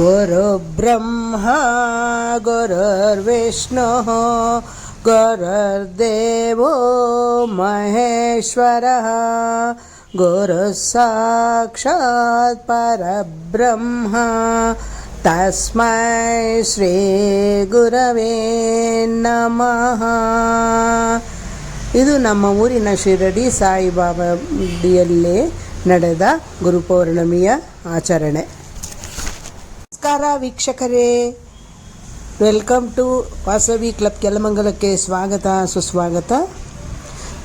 गुरुब्रह्मा गुरुर्विष्णुः गुरुर्देवो महेश्वरः गुरुः साक्षात् परब्रह्म तस्मै ಶ್ರೀಗುರವೇ ನಮಃ ಇದು ನಮ್ಮ ಊರಿನ ಶಿರಡಿ ಸಾಯಿಬಾಬಾಡಿಯಲ್ಲಿ ನಡೆದ ಗುರುಪೌರ್ಣಮಿಯ ಆಚರಣೆ ನಮಸ್ಕಾರ ವೀಕ್ಷಕರೇ. ವೆಲ್ಕಮ್ ಟು ವಾಸವಿ ಕ್ಲಬ್ ಕೆಲಮಂಗಲಕ್ಕೆ ಸ್ವಾಗತ, ಸುಸ್ವಾಗತ.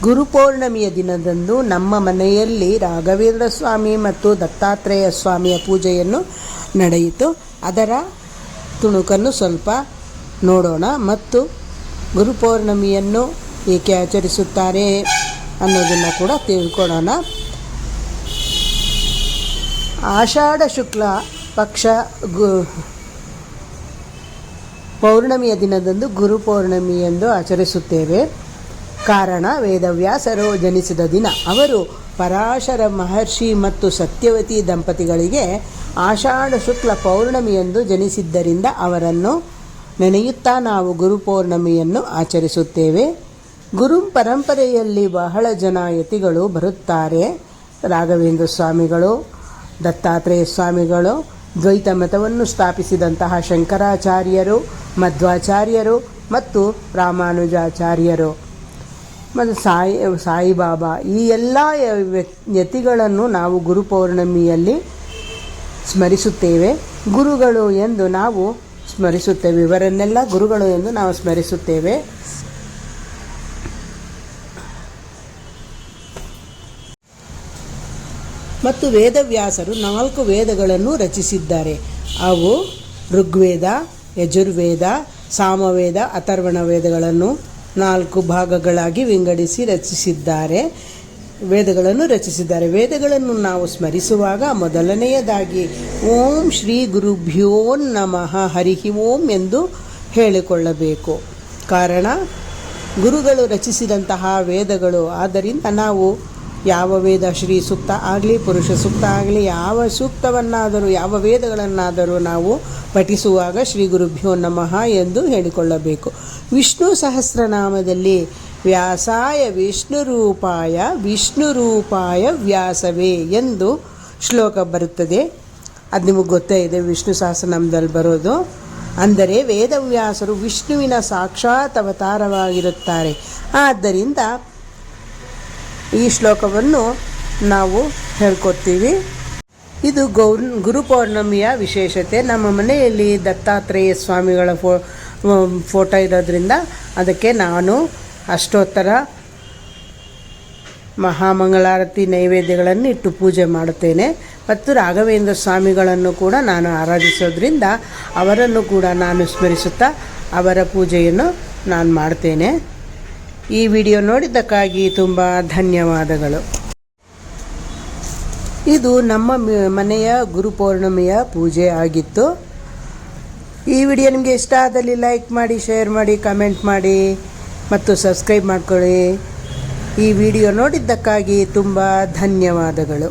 ಗುರುಪೌರ್ಣಮಿಯ ದಿನದಂದು ನಮ್ಮ ಮನೆಯಲ್ಲಿ ರಾಘವೇಂದ್ರ ಸ್ವಾಮಿ ಮತ್ತು ದತ್ತಾತ್ರೇಯ ಸ್ವಾಮಿಯ ಪೂಜೆಯನ್ನು ನಡೆಯಿತು. ಅದರ ತುಣುಕನ್ನು ಸ್ವಲ್ಪ ನೋಡೋಣ ಮತ್ತು ಗುರುಪೌರ್ಣಮಿಯನ್ನು ಏಕೆ ಆಚರಿಸುತ್ತಾರೆ ಅನ್ನೋದನ್ನು ಕೂಡ ತಿಳ್ಕೊಳ್ಳೋಣ. ಆಷಾಢ ಶುಕ್ಲ ಪಕ್ಷ ಗು ಪೌರ್ಣಮಿಯ ದಿನದಂದು ಗುರು ಪೌರ್ಣಮಿ ಎಂದು ಆಚರಿಸುತ್ತೇವೆ. ಕಾರಣ, ವೇದವ್ಯಾಸರು ಜನಿಸಿದ ದಿನ. ಅವರು ಪರಾಶರ ಮಹರ್ಷಿ ಮತ್ತು ಸತ್ಯವತಿ ದಂಪತಿಗಳಿಗೆ ಆಷಾಢ ಶುಕ್ಲ ಪೌರ್ಣಮಿಯಂದು ಜನಿಸಿದ್ದರಿಂದ ಅವರನ್ನು ನೆನೆಯುತ್ತಾ ನಾವು ಗುರು ಪೌರ್ಣಮಿಯನ್ನು ಆಚರಿಸುತ್ತೇವೆ. ಗುರು ಪರಂಪರೆಯಲ್ಲಿ ಬಹಳ ಜನ ಯತಿಗಳು ಬರುತ್ತಾರೆ. ರಾಘವೇಂದ್ರ ಸ್ವಾಮಿಗಳು, ದತ್ತಾತ್ರೇಯ ಸ್ವಾಮಿಗಳು ದ್ವೈತ ಮತವನ್ನು ಸ್ಥಾಪಿಸಿದಂತಹ ಶಂಕರಾಚಾರ್ಯರು, ಮಧ್ವಾಚಾರ್ಯರು ಮತ್ತು ರಾಮಾನುಜಾಚಾರ್ಯರು. ಮತ್ತು ಸಾಯಿ, ಸಾಯಿಬಾಬಾ, ಈ ಎಲ್ಲ ವ್ಯತಿಗಳನ್ನು ಯತಿಗಳನ್ನು ನಾವು ಗುರುಪೌರ್ಣಮಿಯಲ್ಲಿ ಸ್ಮರಿಸುತ್ತೇವೆ. ಗುರುಗಳು ಎಂದು ನಾವು ಸ್ಮರಿಸುತ್ತೇವೆ. ಇವರನ್ನೆಲ್ಲ ಗುರುಗಳು ಎಂದು ನಾವು ಸ್ಮರಿಸುತ್ತೇವೆ. ಮತ್ತು ವೇದವ್ಯಾಸರು ನಾಲ್ಕು ವೇದಗಳನ್ನು ರಚಿಸಿದ್ದಾರೆ. ಅವು ಋಗ್ವೇದ, ಯಜುರ್ವೇದ, ಸಾಮವೇದ, ಅಥರ್ವಣ ವೇದಗಳನ್ನು ನಾಲ್ಕು ಭಾಗಗಳಾಗಿ ವಿಂಗಡಿಸಿ ರಚಿಸಿದ್ದಾರೆ. ವೇದಗಳನ್ನು ರಚಿಸಿದ್ದಾರೆ. ವೇದಗಳನ್ನು ನಾವು ಸ್ಮರಿಸುವಾಗ ಮೊದಲನೆಯದಾಗಿ ಓಂ ಶ್ರೀ ಗುರುಭ್ಯೋ ನಮಃ ಹರಿಹಿ ಓಂ ಎಂದು ಹೇಳಿಕೊಳ್ಳಬೇಕು. ಕಾರಣ, ಗುರುಗಳು ರಚಿಸಿದಂತಹ ವೇದಗಳು. ಆದ್ದರಿಂದ ನಾವು ಯಾವ ವೇದ ಶ್ರೀ ಸೂಕ್ತ ಆಗಲಿ, ಪುರುಷ ಸೂಕ್ತ ಆಗಲಿ, ಯಾವ ಸೂಕ್ತವನ್ನಾದರೂ, ಯಾವ ವೇದಗಳನ್ನಾದರೂ ನಾವು ಪಠಿಸುವಾಗ ಶ್ರೀ ಗುರುಭ್ಯೋ ನಮಃ ಎಂದು ಹೇಳಿಕೊಳ್ಳಬೇಕು. ವಿಷ್ಣು ಸಹಸ್ರನಾಮದಲ್ಲಿ ವ್ಯಾಸಾಯ ವಿಷ್ಣು ರೂಪಾಯ ವಿಷ್ಣು ರೂಪಾಯ ವ್ಯಾಸವೇ ಎಂದು ಶ್ಲೋಕ ಬರುತ್ತದೆ. ಅದು ನಿಮಗೆ ಗೊತ್ತೇ ಇದೆ, ವಿಷ್ಣು ಸಹಸ್ರನಾಮದಲ್ಲಿ ಬರೋದು. ಅಂದರೆ ವೇದವ್ಯಾಸರು ವಿಷ್ಣುವಿನ ಸಾಕ್ಷಾತ್ ಅವತಾರವಾಗಿರುತ್ತಾರೆ. ಆದ್ದರಿಂದ ಈ ಶ್ಲೋಕವನ್ನು ನಾವು ಹೇಳ್ಕೊತೀವಿ ಇದು ಗೌ ಗುರು ಪೌರ್ಣಮಿಯ ವಿಶೇಷತೆ. ನಮ್ಮ ಮನೆಯಲ್ಲಿ ದತ್ತಾತ್ರೇಯ ಸ್ವಾಮಿಗಳ ಫೋ ಫೋಟೋ ಇರೋದ್ರಿಂದ ಅದಕ್ಕೆ ನಾನು ಅಷ್ಟೋತ್ತರ ಮಹಾಮಂಗಳಾರತಿ ನೈವೇದ್ಯಗಳನ್ನು ಇಟ್ಟು ಪೂಜೆ ಮಾಡುತ್ತೇನೆ. ಮತ್ತು ರಾಘವೇಂದ್ರ ಸ್ವಾಮಿಗಳನ್ನು ಕೂಡ ನಾನು ಆರಾಧಿಸೋದ್ರಿಂದ ಅವರನ್ನು ಕೂಡ ನಾನು ಸ್ಮರಿಸುತ್ತಾ ಅವರ ಪೂಜೆಯನ್ನು ನಾನು ಮಾಡ್ತೇನೆ. ಈ ವಿಡಿಯೋ ನೋಡಿದ್ದಕ್ಕಾಗಿ ತುಂಬ ಧನ್ಯವಾದಗಳು. ಇದು ನಮ್ಮ ಮನೆಯ ಗುರು ಪೌರ್ಣಮಿಯ ಪೂಜೆ ಆಗಿತ್ತು. ಈ ವಿಡಿಯೋ ನಿಮಗೆ ಇಷ್ಟ ಆದಲ್ಲಿ ಲೈಕ್ ಮಾಡಿ, ಶೇರ್ ಮಾಡಿ, ಕಮೆಂಟ್ ಮಾಡಿ ಮತ್ತು ಸಬ್ಸ್ಕ್ರೈಬ್ ಮಾಡ್ಕೊಳ್ಳಿ. ಈ ವಿಡಿಯೋ ನೋಡಿದ್ದಕ್ಕಾಗಿ ತುಂಬ ಧನ್ಯವಾದಗಳು.